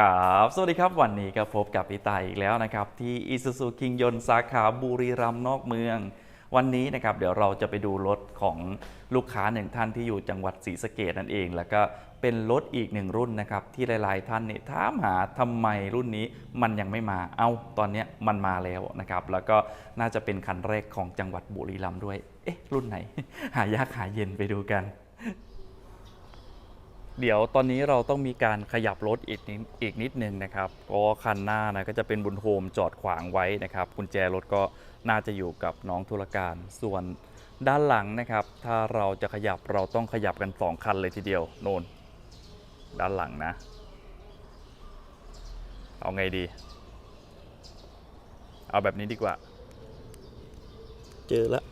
ครับ สวัสดีครับ วันนี้ก็พบกับพี่ตายอีกแล้วนะครับ ที่ Isuzu คิงยนสาขาบุรีรัมย์นอกเมือง วันนี้นะครับเดี๋ยวเราจะไปดูรถของลูกค้าหนึ่งท่านที่อยู่จังหวัดศรีสะเกดนั่นเอง แล้วก็เป็นรถอีกหนึ่งรุ่นนะครับ ที่หลาย ๆ ท่านเนี่ยถามหาทำไมรุ่นนี้มันยังไม่มาเอ้าตอนนี้มันมาแล้วนะครับ แล้วก็น่าจะเป็นคันแรกของจังหวัดบุรีรัมย์ด้วยเอ๊ะรุ่นไหน หายากหาเย็นไปดูกัน เดี๋ยวตอนนี้เราต้องมีการขยับรถอีกนิดอีกนิดนึงนะครับเพราะว่าคันหน้านะก็จะเป็นบุญโฮมจอดขวางไว้นะครับกุญแจรถก็น่าจะอยู่กับน้องธุรการ ส่วนด้านหลังนะครับ ถ้าเราจะขยับเราต้องขยับกันสองคันเลยทีเดียวโน่นด้านหลังนะ เอาไงดี เอาแบบนี้ดีกว่า เจอแล้ว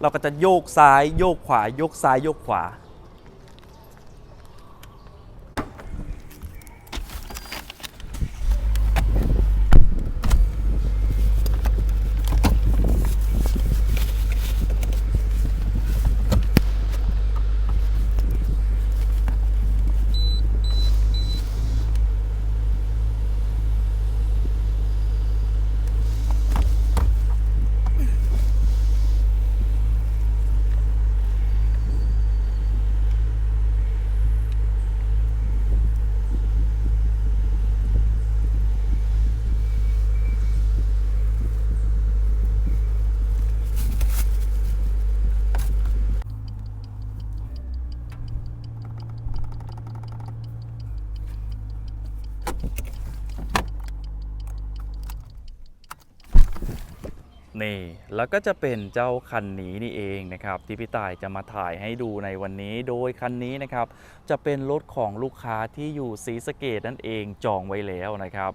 เราก็จะโยกซ้ายโยกขวา โยกซ้ายโยกขวา นี่แล้วก็จะเป็นเจ้าคันนี้นี่เองนะครับที่พี่ต่ายจะมาถ่ายให้ดูในวันนี้โดยคันนี้นะครับจะเป็นรถของลูกค้าที่อยู่ศรีสะเกดนั่นเองจองไว้แล้วนะครับ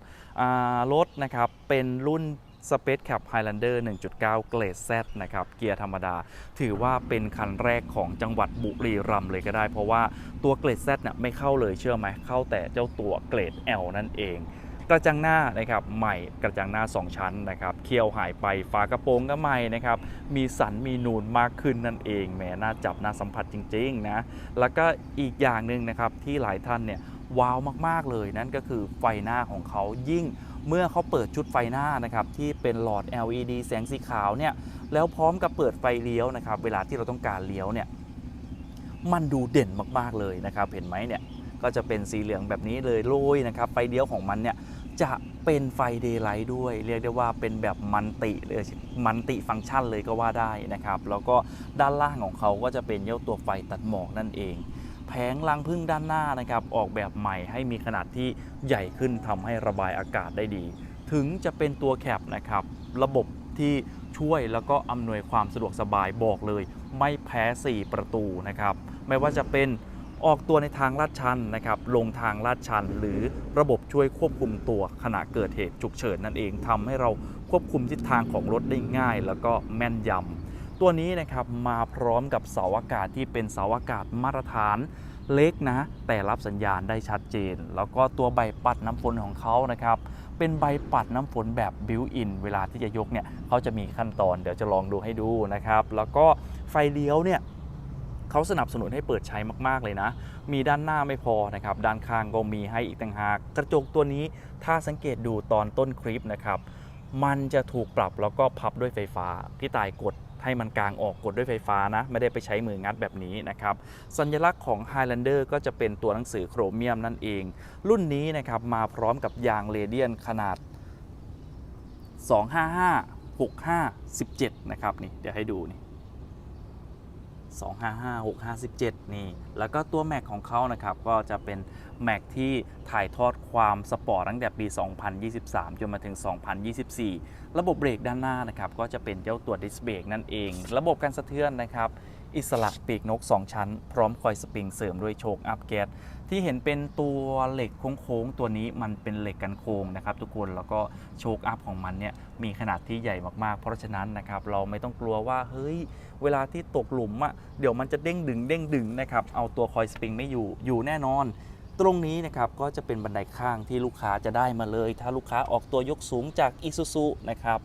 รถนะครับเป็นรุ่น Space Cap Highlander 1.9 เกรด Z นะครับ เกียร์ธรรมดา ถือว่าเป็นคันแรกของจังหวัดบุรีรัมย์เลยก็ได้ เพราะว่าตัวเกรด Z เนี่ยไม่เข้าเลยเชื่อไหม เข้าแต่เจ้าตัวเกรด L นั่นเอง กระจังหน้านะครับใหม่กระจังหน้า 2 ชั้นนะครับเคียวหายไปฝากระโปรงก็ใหม่นะครับมีสันมีนูนมากขึ้นนั่นเองแหมน่าจับน่าสัมผัสจริงๆนะแล้วก็อีกอย่างหนึ่งนะครับที่หลายท่านเนี่ยว้าวมากๆเลยนั่นก็คือไฟหน้าของเขายิ่งเมื่อเขาเปิดชุดไฟหน้านะครับที่เป็นหลอด LED แสงสีขาวเนี่ยแล้วพร้อมกับเปิดไฟเลี้ยวนะครับเวลาที่เราต้องการเลี้ยวเนี่ยมันดูเด่นมากๆเลยนะครับเห็นไหมเนี่ยก็จะเป็นสีเหลืองแบบนี้เลยโรยนะครับไฟเลี้ยวของมันเนี่ย จะเป็นไฟเดย์ไลท์ด้วย เรียกได้ว่าเป็นแบบมันติเลยมันติฟังก์ชันเลยก็ว่าได้นะครับ แล้วก็ด้านล่างของเขาก็จะเป็นเย้าตัวไฟตัดหมอกนั่นเองแผงลังพึ่งด้านหน้านะครับ ออกแบบใหม่ให้มีขนาดที่ใหญ่ขึ้นทำให้ระบายอากาศได้ดี ถึงจะเป็นตัวแคปนะครับ ระบบที่ช่วยแล้วก็อำนวยความสะดวกสบายบอกเลย ไม่แพ้ 4 ประตูนะครับ ไม่ว่าจะเป็น ออกตัวในทางลาดชันนะครับลงทางลาดชัน หรือระบบช่วยควบคุมตัวขณะเกิดเหตุฉุกเฉินนั่นเองทำให้เราควบคุมทิศทางของรถได้ง่าย แล้วก็แม่นยำตัวนี้นะครับมาพร้อมกับเสาอากาศที่เป็นเสาอากาศมาตรฐานเล็กนะ แต่รับสัญญาณได้ชัดเจน แล้วก็ตัวใบปัดน้ำฝนของเขานะครับเป็นใบปัดน้ำฝนแบบบิวอินเวลาที่จะยกเนี่ยเขาจะมีขั้นตอนเดี๋ยวจะลองดูให้ดูนะครับ แล้วก็ไฟเลี้ยวเนี่ย เขาสนับสนุนให้เปิดใช้มาก ๆ เลยนะ มีด้านหน้าไม่พอนะครับ ด้านข้างก็มีให้อีกต่างหาก กระจกตัวนี้ถ้าสังเกตดูตอนต้นคลิปนะครับ มันจะถูกปรับแล้วก็พับด้วยไฟฟ้า พี่ตายกดให้มันกลางออกกดด้วยไฟฟ้านะ ไม่ได้ไปใช้มืองัดแบบนี้นะครับ สัญลักษณ์ของ Highlander ก็จะเป็นตัวหนังสือโครเมียมนั่นเอง รุ่นนี้นะครับมาพร้อมกับยางเรเดียนขนาด 255 65 17 นะครับนี่เดี๋ยวให้ดูนี่ 255 657 นี่ แล้วก็ตัวแม็กของเขานะครับ ก็จะเป็นแม็กที่ถ่ายทอดความสปอร์ตตั้งแต่ปี 2023 จนมาถึง 2024 ระบบเบรกด้านหน้านะครับ ก็จะเป็นเจ้าตัวดิสเบรกนั่นเอง ระบบการสะเทือนนะครับ อิสระปีกนก 2 ชั้น พร้อมคอยสปริงเสริมด้วยโชคอัพแก๊สที่เห็นเป็นตัวเหล็กโค้งๆตัวนี้มันเป็นเหล็กกันโค้งนะครับ ทุกคนแล้วก็โชคอัพของมันเนี่ยมีขนาดที่ใหญ่มากๆ เพราะฉะนั้นนะครับเราไม่ต้องกลัวว่าเฮ้ยเวลาที่ตกหลุมอะ่ะเดี๋ยวมันจะเด้งดึงเด้งดึงนะครับเอาตัวคอยสปริงไม่อยู่อยู่แน่นอนตรงนี้นะครับก็จะเป็นบันไดข้างที่ลูกค้าจะได้มาเลย ถ้าลูกค้าออกตัวยกสูงจาก i s u z u นะครับ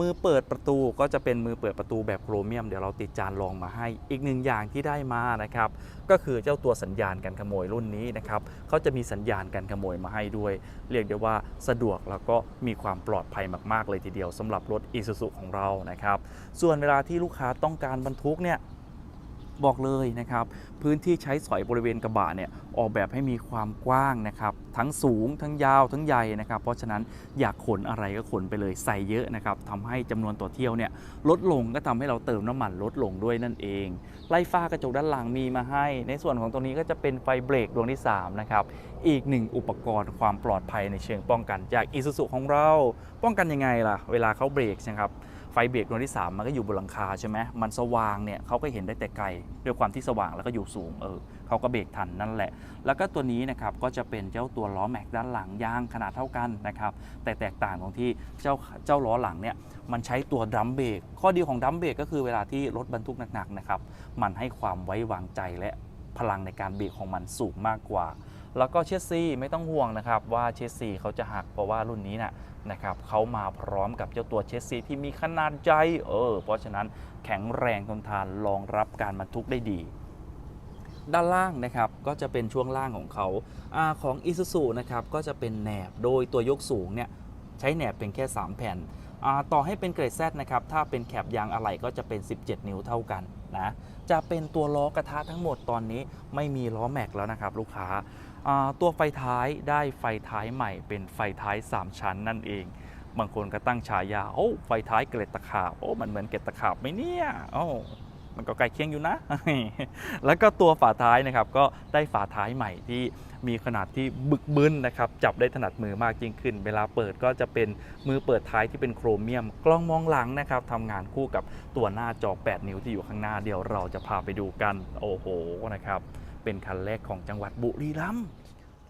มือเปิดประตูก็จะเป็นมือเปิดประตูแบบโครเมียมเดี๋ยวเราติดจานรองมาให้ อีกหนึ่งอย่างที่ได้มานะครับก็คือเจ้าตัวสัญญาณการขโมยรุ่นนี้นะครับเขาจะมีสัญญาณการขโมยมาให้ด้วย เรียกได้ว่าสะดวกแล้วก็มีความปลอดภัยมาก ๆ เลยทีเดียวสำหรับรถ Isuzu ของเรานะครับส่วนเวลาที่ลูกค้าต้องการบรรทุกเนี่ย บอกเลยนะครับ พื้นที่ใช้สอยบริเวณกระบะเนี่ยออกแบบให้มีความกว้างนะครับ ทั้งสูงทั้งยาวทั้งใหญ่นะครับ เพราะฉะนั้นอยากขนอะไรก็ขนไปเลยใส่เยอะนะครับทำให้จำนวนตัวเที่ยวเนี่ยลดลงก็ทำให้เราเติมน้ำมันลดลงด้วยนั่นเอง ไล่ฟ้ากระจกด้านหลังมีมาให้ ในส่วนของตรงนี้ก็จะเป็นไฟเบรกดวงที่3นะครับอีกหนึ่งอุปกรณ์ความปลอดภัยในเชิงป้องกัน จาก Isuzu ของเรา ป้องกันยังไงล่ะ เวลาเขาเบรกนะครับ ไฟเบรกดวงที่ 3 มันก็อยู่บนหลังคาใช่ไหมมันสว่างเนี่ยเขาก็เห็นได้แต่ไกลด้วยความที่สว่างแล้วก็อยู่สูงเออเขาก็เบรกทันนั่นแหละ แล้วก็ตัวนี้นะครับก็จะเป็นเจ้าตัวล้อแม็กด้านหลังยางขนาดเท่ากันนะครับแต่แตกต่างตรงที่เจ้าเจ้าล้อหลังเนี่ยมันใช้ตัวดัมเบรกข้อดีของดัมเบรกก็คือเวลาที่รถบรรทุกหนักๆนะครับมันให้ความไว้วางใจและพลังในการเบรกของมันสูงมากกว่า แล้วก็เชสซีไม่ต้องห่วงนะครับว่าเชสซีเขาจะหักเพราะว่ารุ่นนี้นะนะครับเขามาพร้อมกับเจ้าตัวเชสซีที่มีขนาดใหญ่เออเพราะฉะนั้นแข็งแรงทนทานรองรับการบรรทุกได้ดีด้านล่างนะครับก็จะเป็นช่วงล่างของเขาอาของ i s u z u นะครับก็จะเป็นแหนบโดยตัวยกสูงเนี่ยใช้แหนบเป็นแค่ 3 แผ่น ต่อให้เป็นเกรด Z นะครับถ้าเป็นแคปยางอะไหล่ก็จะเป็น 17 นิ้วเท่ากันนะจะเป็นตัวล้อกระทะทั้งหมดตอนนี้ไม่มีล้อแม็กแล้วนะครับลูกค้า ตัวไฟท้ายได้ไฟท้ายใหม่เป็นไฟท้าย 3 ชั้นนั่นเอง บางคนก็ตั้งฉายาโอ้ไฟท้ายเกล็ดตะขาบโอ้มันเหมือนเกล็ดตะขาบไหมเนี่ยโอ้มันก็ใกล้เคียงอยู่นะ แล้วก็ตัวฝาท้ายนะครับก็ได้ฝาท้ายใหม่ที่มีขนาดที่บึกบึนนะครับจับได้ถนัดมือมากยิ่งขึ้น เวลาเปิดก็จะเป็นมือเปิดท้ายที่เป็นโครเมียม กล้องมองหลังนะครับทำงานคู่กับตัวหน้าจอ 8 นิ้วที่อยู่ข้างหน้าเดี๋ยวเราจะพาไปดูกันโอ้โหนะครับ เป็นคันแรกของจังหวัดบุรีรัมย์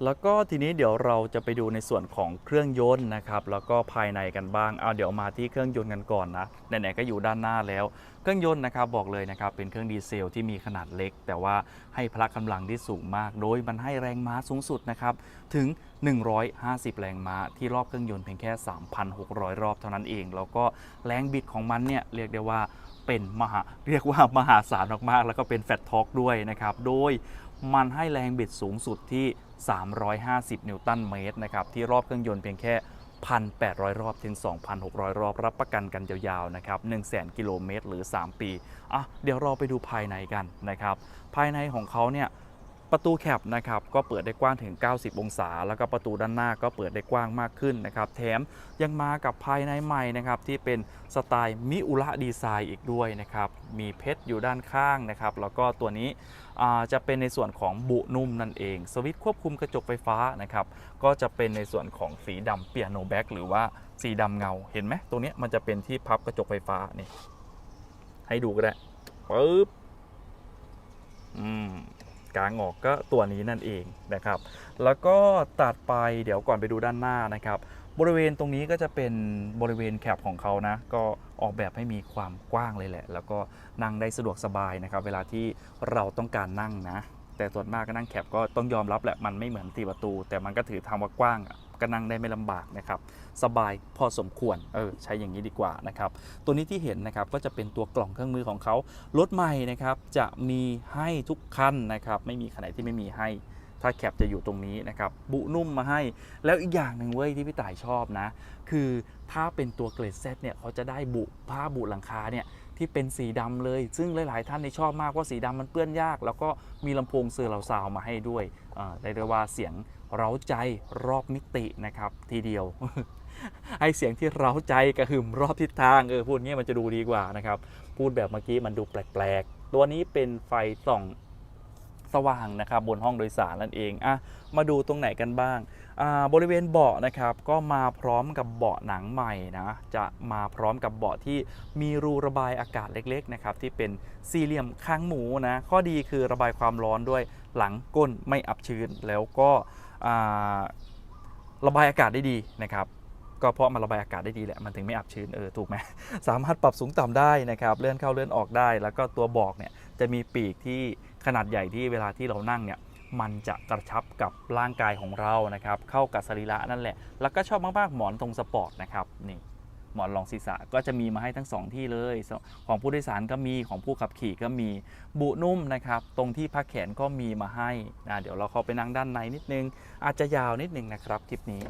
แล้วก็ทีนี้เดี๋ยวเราจะไปดูในส่วนของเครื่องยนต์นะครับแล้วก็ภายในกันบ้างเอาเดี๋ยวมาที่เครื่องยนต์กันก่อนนะไหนๆก็อยู่ด้านหน้าแล้ว เครื่องยนต์นะครับบอกเลยนะครับเป็นเครื่องดีเซลที่มีขนาดเล็ก แต่ว่าให้พละกำลังที่สูงมาก โดยมันให้แรงม้าสูงสุดนะครับถึง 150 แรงม้าที่รอบเครื่องยนต์เพียงแค่ 3,600 รอบเท่านั้นเอง แล้วก็แรงบิดของมันเนี่ยเรียกได้ว่า เป็นมหาเรียกว่ามหาศาลมากๆ แล้วก็เป็นแฟตทอกด้วยนะครับ โดยมันให้แรงบิดสูงสุดที่ 350 นิวตันเมตรนะครับ ที่รอบเครื่องยนต์เพียงแค่ 1,800 รอบถึง 2,600 รอบรับประกันกันยาวๆ นะครับ 100,000 กิโลเมตรหรือ 3 ปี อะ เดี๋ยวเราไปดูภายในกันนะครับ ภายในของเขาเนี่ย ประตูแคปนะครับก็เปิดได้กว้างถึง 90 องศา แล้วก็ประตูด้านหน้าก็เปิดได้กว้างมากขึ้นนะครับแถมยังมากับภายในใหม่นะครับที่เป็นสไตล์มิอุระดีไซน์อีกด้วยนะครับมีเพชรอยู่ด้านข้างนะครับแล้วก็ตัวนี้จะเป็นในส่วนของบุนุ่มนั่นเอง สวิตช์ควบคุมกระจกไฟฟ้านะครับก็จะเป็นในส่วนของสีดำเปียโนแบ็กหรือว่าสีดำเงาเห็นไหมตรงนี้มันจะเป็นที่พับกระจกไฟฟ้านี่ให้ดูก็ได้ปึ๊บอืม กลางออกก็ตัวนี้นั่นเองนะครับ แล้วก็ตัดไปเดี๋ยวก่อนไปดูด้านหน้านะครับ บริเวณตรงนี้ก็จะเป็นบริเวณแคปของเขานะ ก็ออกแบบให้มีความกว้างเลยแหละ แล้วก็นั่งได้สะดวกสบายนะครับ เวลาที่เราต้องการนั่งนะ แต่ส่วนมากก็นั่งแคปก็ต้องยอมรับแหละมันไม่เหมือนตีประตู แต่มันก็ถือทำว่ากว้างก็นั่งได้ไม่ลำบากนะครับสบายพอสมควรเออใช้อย่างนี้ดีกว่านะครับตัวนี้ที่เห็นนะครับก็จะเป็นตัวกล่องเครื่องมือของเขารถใหม่นะครับจะมีให้ทุกคันนะครับไม่มีคันไหนที่ไม่มีให้ถ้าแคปจะอยู่ตรงนี้นะครับบุนุ่มมาให้ แล้วอีกอย่างหนึ่งเว้ยที่พี่ต่ายชอบนะ คือถ้าเป็นตัวเกรดเซตเนี่ยเขาจะได้บุผ้าบุหลังคาเนี่ย ที่เป็นสีดำเลย ซึ่งหลายๆ ท่านในชอบมากว่าสีดำมันเปื้อนยาก แล้วก็มีลำโพงเซอร์เราซาวมาให้ด้วยได้เรียกว่าเสียงเร้าใจรอบมิตินะครับทีเดียวให้เสียงที่เร้าใจกระหึ่มรอบทิศทางเออพูดงี้มันจะดูดีกว่านะครับ พูดแบบเมื่อกี้มันดูแปลกๆ ตัวนี้เป็นไฟส่อง สว่างนะครับบนห้องโดยสารนั่นเองอะมาดูตรงไหนกันบ้างอ่าบริเวณเบาะนะครับก็มาพร้อมกับเบาะหนังใหม่นะจะมาพร้อมกับเบาะที่มีรูระบายอากาศเล็กๆนะครับที่เป็นสี่เหลี่ยมค้างหมูนะข้อดีคือระบายความร้อนด้วยหลังก้นไม่อับชื้นแล้วก็ระบายอากาศได้ดีนะครับ ก็เพราะมันระบายอากาศได้ดีแหละมันถึงไม่อับชื้นเออถูกไหมสามารถปรับสูงต่ำได้นะครับเลื่อนเข้าเลื่อนออกได้ แล้วก็ตัวบอกเนี่ยจะมีปีกที่ขนาดใหญ่ที่เวลาที่เรานั่งเนี่ยมันจะกระชับกับร่างกายของเรานะครับเข้ากับสรีระนั่นแหละ แล้วก็ชอบมากๆหมอนทรงสปอร์ตนะครับนี่หมอนรองศีรษะก็จะมีมาให้ทั้งสองที่เลย ของผู้โดยสารก็มีของผู้ขับขี่ก็มีบุนุ่มนะครับ ตรงที่พักแขนก็มีมาให้นะเดี๋ยวเราเข้าไปนั่งด้านในนิดนึง อาจจะยาวนิดนึงนะครับคลิปนี้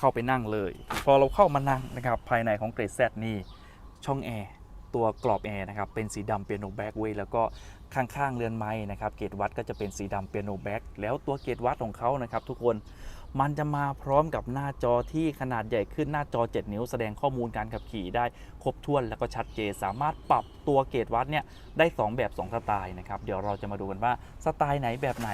เข้าไปนั่งเลย พอเราเข้ามานั่งนะครับภายในของเกรดแซนี่ช่องแอร์ตัวกรอบแอร์นะครับเป็นสีดำเปียโนแบ็กเวยแล้วก็ ข้างๆเรือนไม้นะครับเกรดวัดก็จะเป็นสีดำเปียโนแบ็กแล้วตัวเกรดวัดของเขานะครับทุกคนมันจะมาพร้อมกับหน้าจอที่ขนาดใหญ่ขึ้นหน้าจอ 7 นิ้ว แสดงข้อมูลการขับขี่ได้ครบถ้วนแล้วก็ชัดเจนสามารถปรับตัวเกรดวัดเนี่ยได้ 2 แบบ 2 สไตล์นะครับเดี๋ยวเราจะมาดูกันว่าสไตล์ไหนแบบไหน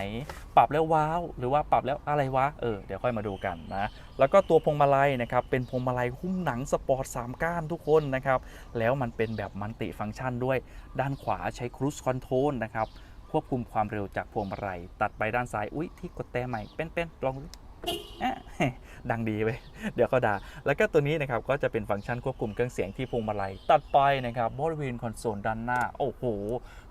ปรับแล้วว้าว หรือว่าปรับแล้วอะไรวะเออเดี๋ยวค่อยมาดูกันนะแล้วก็ตัวพวงมาลัยนะครับเป็นพวงมาลัยหุ้มหนังสปอร์ต3ก้านทุกคนนะครับแล้วมันเป็นแบบมันติฟังก์ชันด้วย ด้านขวาใช้ครู e คอนโทรลนะครับ ควบคุมความเร็วจากพวงมาลัยตัดไปด้านซ้าย อุ๊ยที่กดแต่ใหม่ เป็นๆลองดูดังดีไปเดี๋ยวเขาด่า แล้วก็ตัวนี้นะครับก็จะเป็นฟังก์ชันควบคุมเครื่องเสียงที่พวงมาลัยตัดไปนะครับบริเวณคอนโซลด้านหน้า โอ้โห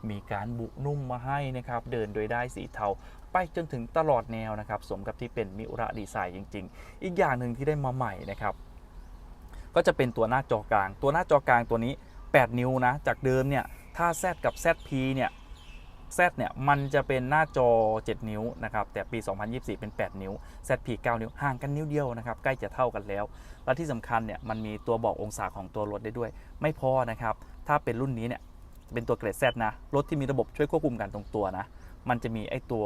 มีการบุนุ่มมาให้นะครับ เดินโดยได้สีเทา ไปจนถึงตลอดแนวนะครับ สมกับที่เป็นมิอุระดีไซน์จริง ๆ อีกอย่างหนึ่งที่ได้มาใหม่นะครับ ก็จะเป็นตัวหน้าจอกลาง ตัวหน้าจอกลางตัวนี้ 8 นิ้วนะ จากเดิมเนี่ย ถ้า Z กับ ZP เนี่ย Z เนี่ยมันจะเป็นหน้าจอ 7 นิ้วนะครับแต่ปี 2024 เป็น 8 นิ้ว ZP 9 นิ้วห่างกันนิ้วเดียวนะครับใกล้จะเท่ากันแล้ว และที่สำคัญเนี่ยมันมีตัวบอกองศาของตัวรถได้ด้วย ไม่พอนะครับถ้าเป็นรุ่นนี้เนี่ยเป็นตัวเกรด Z นะรถที่มีระบบช่วยควบคุมการตรงตัวนะมันจะมีไอตัว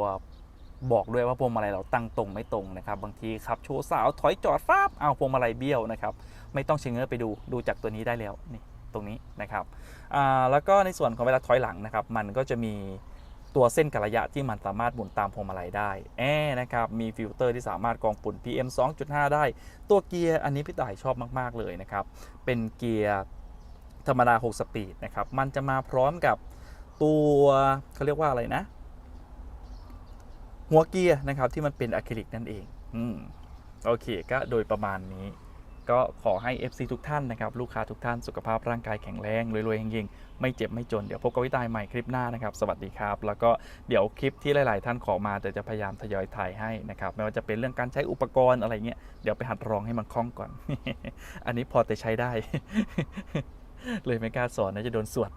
บอกด้วยว่าพวงมาลัยเราตั้งตรงไม่ตรงนะครับ บางทีขับโชว์สาวถอยจอดฟ้าบเอาพวงมาลัยเบี้ยวนะครับ ไม่ต้องเชงเง้อไปดูดูจากตัวนี้ได้แล้วนี่ตรงนี้นะครับแล้วก็ในส่วนของเวลาถอยหลังนะครับ มันก็จะมี ตัวเส้นกระยะที่มันสามารถหมุนตามพวงมาลัยได้แอนะครับ มีฟิลเตอร์ที่สามารถกรองฝุ่น PM 2.5 ได้ ตัวเกียร์อันนี้พี่ต่ายชอบมาก ๆ เลยนะครับ เป็นเกียร์ธรรมดา 6 สปีดนะครับ มันจะมาพร้อมกับตัวเขาเรียกว่าอะไรนะ หัวเกียร์นะครับที่มันเป็นอะคริลิกนั่นเอง อืม โอเค ก็โดยประมาณนี้ ก็ขอให้ FC ทุกท่านนะครับลูกค้าทุกท่านสุขภาพร่างกายแข็งแรงรวยๆเฮงๆไม่เจ็บไม่จนเดี๋ยวพบกับวิตายใหม่คลิปหน้านะครับ สวัสดีครับ แล้วก็เดี๋ยวคลิปที่หลาย ๆ ท่านขอมาแต่จะพยายามทยอยถ่ายให้นะครับไม่ว่าจะเป็นเรื่องการใช้อุปกรณ์อะไรเงี้ยเดี๋ยวไปหัดรองให้มันคล่องก่อน อันนี้พอแต่ใช้ได้ เลยไม่กล้าสอนนะจะโดนสวด